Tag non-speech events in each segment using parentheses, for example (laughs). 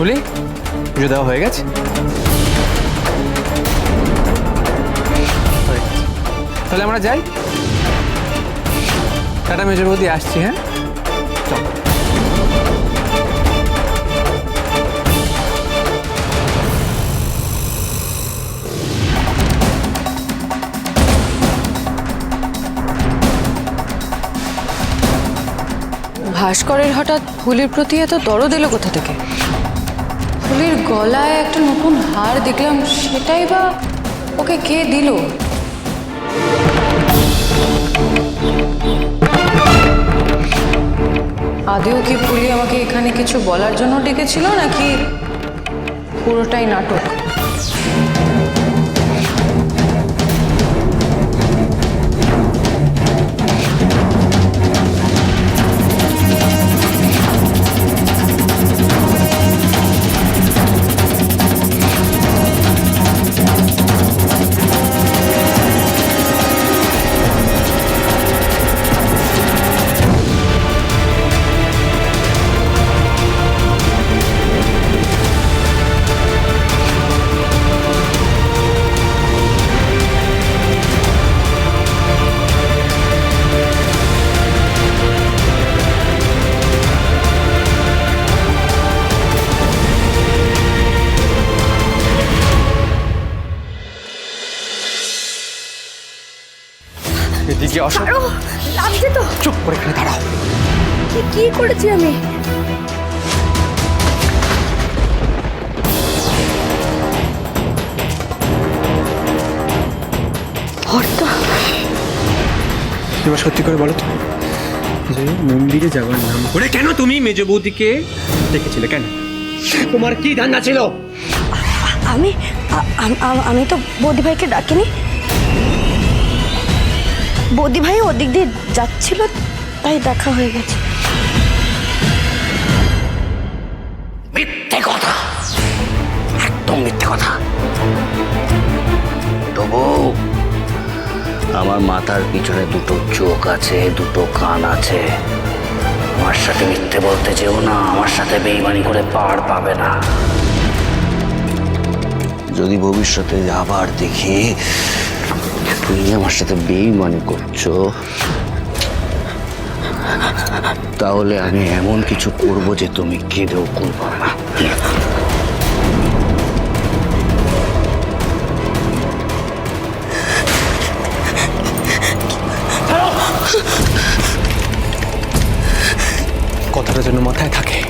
ফুলি পুজো দেওয়া হয়ে গেছে। তাহলে আমরা যাই। টাটা মেজর বৌদি আসছি হ্যাঁ? ভাস্করের হঠাৎ ফুলির প্রতি এত দরদ এলো কোথা থেকে? ফুলির গলায় একটা নতুন হার দেখলাম, সেটাই বা ওকে কে দিল? আদেও কি পুলি আমাকে এখানে কিছু বলার জন্য ডেকেছিল নাকি পুরোটাই নাটক? এদিকে অশোক আরও লাগছে তো। চুপ করে এখানে দাঁড়াও। কি কি করেছি আমি? এবার সত্যি করে বলো তো যে মন্দিরে যাওয়ার নাম করে কেন তুমি মেজ বৌদিকে ডেকেছিলে? কেন? তোমার কি ধান্দা ছিল? আম- আমি তো বৌদি ভাইকে ডাকিনি। বৌদি ভাই ওদিক দিয়ে যাচ্ছিল, তাই দেখা হয়ে গেছে। মিথ্যে কথা। একদম মিথ্যে কথা। তবু আমার মাথার পিছনে দুটো চোখ আছে, দুটো কান আছে। আমার সাথে মিথ্যে বলতে যেও না, আমার সাথে বেইমানি করে পার পাবে না। যদি ভবিষ্যতে আবার দেখি তুমি আমার সাথে বেইমানি করছ। তাহলে আমি এমন কিছু করব যে তুমি কেঁদেও করবে না। কথাটা যেন মাথায় থাকে।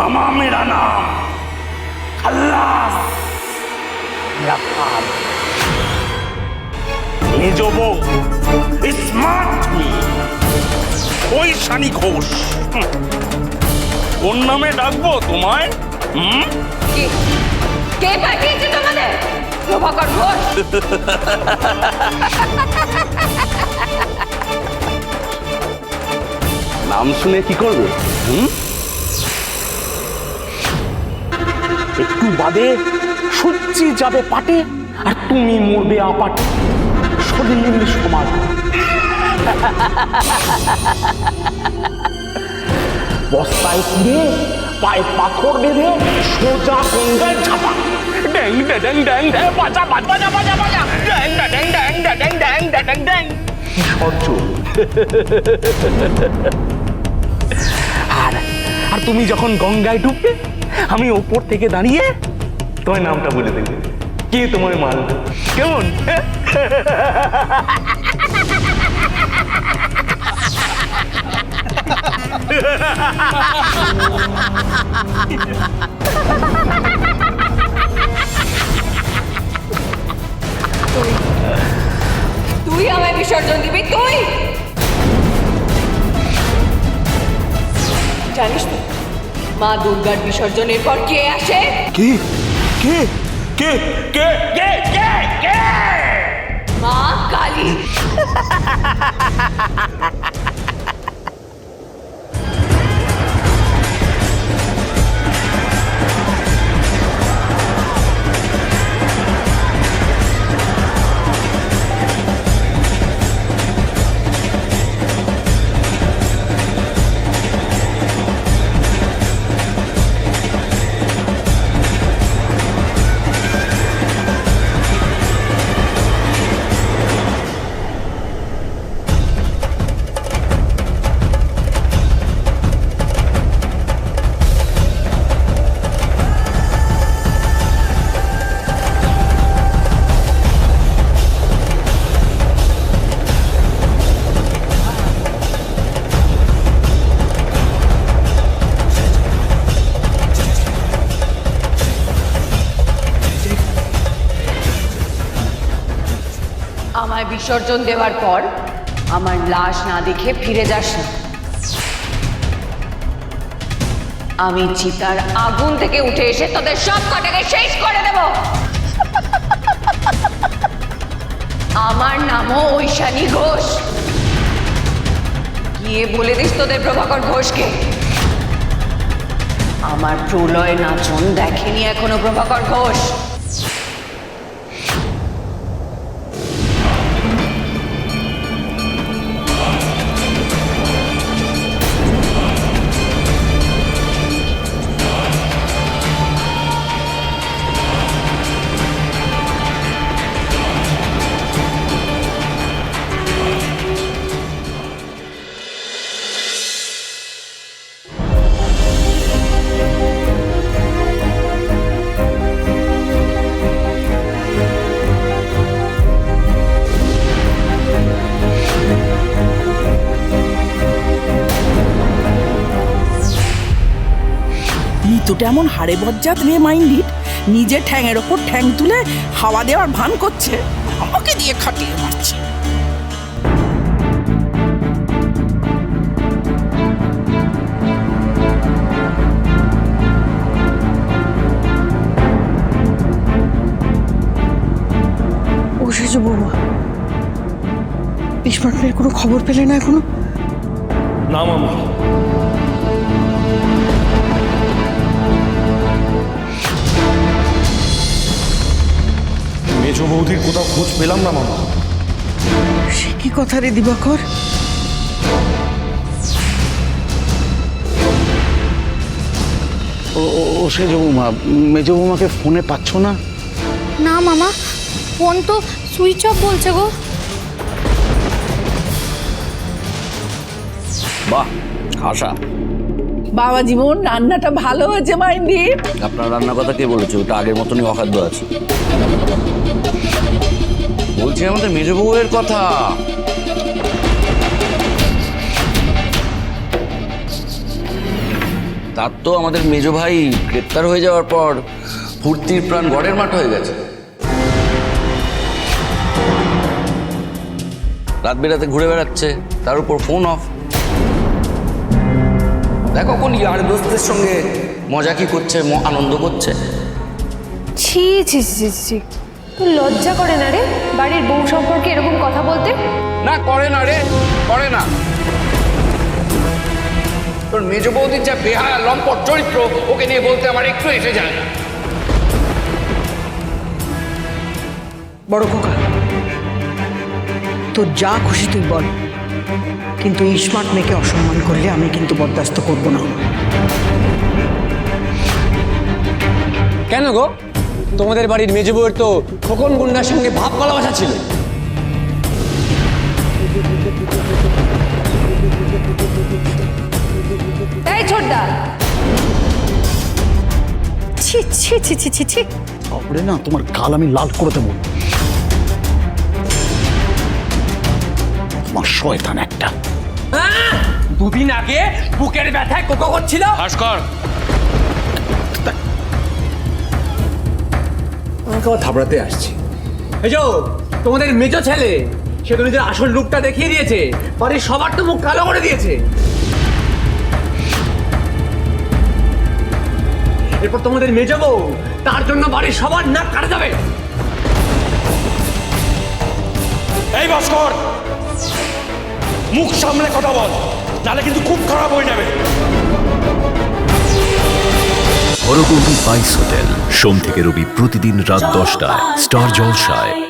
ক্ষমা মেরা নাম খাল্লাস নিজ বউ স্মার্ট ওই শানি ঘোষ। কোন নামে ডাকবো তোমায়? হুম? কে? কে পাঠিয়েছে তোমাদের? নাম শুনে কি করব? হুম? একটু বাদে সূর্যি যাবে পাটে আর তুমি মরবে আপাটে শরীর সমান বস্তায় পুড়ে পায়ে পাথর বেঁধে সোজা গঙ্গায় ঝাপা ড্যাং ড্যাং ড্যাং ড্যাং বাজা বাজা বাজা বাজা ড্যাং ড্যাং ড্যাং ড্যাং ড্যাং ড্যাং ড্যাং অর্জুন আর আর তুমি যখন গঙ্গায় ডুববে আমি ওপর থেকে দাঁড়িয়ে তোমার নামটা বলে দেবে। কে তোমার মাল কেমন? তুই আমায় বিসর্জন দিবি, তুই! জানিস তো মা দুর্গার বিসর্জনের পর কে আসে? কে? কে? কে? কে? কে? কে? কে? মা কালী। (laughs) বিসর্জন দেওয়ার পর আমার লাশ না দেখে ফিরে যাস না। আমি চিতার আগুন থেকে উঠে এসে তোদের সব কটাকে শেষ করে দেব। আমার নামও ঐশানী ঘোষ। গিয়ে বলে দিস তোদের প্রভাকর ঘোষকে। আমার প্রলয় নাচন দেখেনি এখনও প্রভাকর ঘোষ। তো তেমন হাড়ে বজ্জাত রে মাইন্ডিট নিজের ঠ্যাংয়ের ওপর ঠ্যাং তুলে হাওয়া দেওয়ার ভান করছে। আমাকে দিয়ে খাটিয়ে মারছে। সেজু বৌমা স্মার্টফোনের কোনো খবর পেলে না এখনও? না মামা। মেজ বৌদির কোথাও খোঁজ পেলাম না মামা। সে কি কথা রে দিবাকর? ও ও- ও সে বৌমা মেজ বৌমাকে ফোনে পাচ্ছ না? না মামা ফোন তো সুইচ অফ বলছে গো। বাহ খাসা বাবা জীবন, রান্নাটা ভালো হয়েছে মাইন্ডিট আপনার রান্নার কথা কে বলেছে? ওটা আগের মতনই অখাদ্য আছে। বলছি আমাদের মেজ বউয়ের কথা। তার তো আমাদের মেজ ভাই গ্রেপ্তার হয়ে যাওয়ার পর ফুর্তির প্রাণ গড়ের মাঠ হয়ে গেছে। রাত বেরাতে ঘুরে বেড়াচ্ছে, তার উপর ফোন অফ দেখো কোন ইয়ার দোস্তের সঙ্গে মজা কি করছে আনন্দ করছে? ছি ছি ছি ছি। লজ্জা করে না রে? বাড়ির বউ সম্পর্কে এরকম কথা বলতে? না করে না রে করে না। তোর মেজ বৌদির যা বেহায়া লম্পট চরিত্র ওকে নিয়ে বলতে আমার একটু এসে যায় না। বড় খোকা তোর যা খুশি তুই বল। কিন্তু স্মার্ট মেয়েকে অসম্মান করলে আমি কিন্তু বরদাস্ত করব না। কেন গো? তোমাদের বাড়ির মেজ বউয়ের তো খোকন গুন্ডার সঙ্গে ভাব ভালোবাসা ছিল। এই ছোটদা। ছি ছি ছি ছি ছি ছি। তারপরে না তোমার গাল আমি লাল করে দেবো। তোমার শয়তান একটা। দুদিন আগে বুকের ব্যথায় কোকো করছিল। ভাস্কর! আমাকে আবার থাবড়াতে আসছে। এই যো তোমাদের মেজো ছেলে সে তো নিজের আসল রূপটা দেখিয়ে দিয়েছে। বাড়ির সবার তো মুখ কালো করে দিয়েছে। এরপর তোমাদের মেজো বউ তার জন্য বাড়ির সবার নাক কাটা যাবে। এই ভাস্কর! মুখ সামনে কথা বল। নাহলে কিন্তু খুব খারাপ হয়ে যাবে। হরগৌরী বাইস হোটেল। সোম থেকে রবি প্রতিদিন রাত দশটায়। স্টার জলসায়।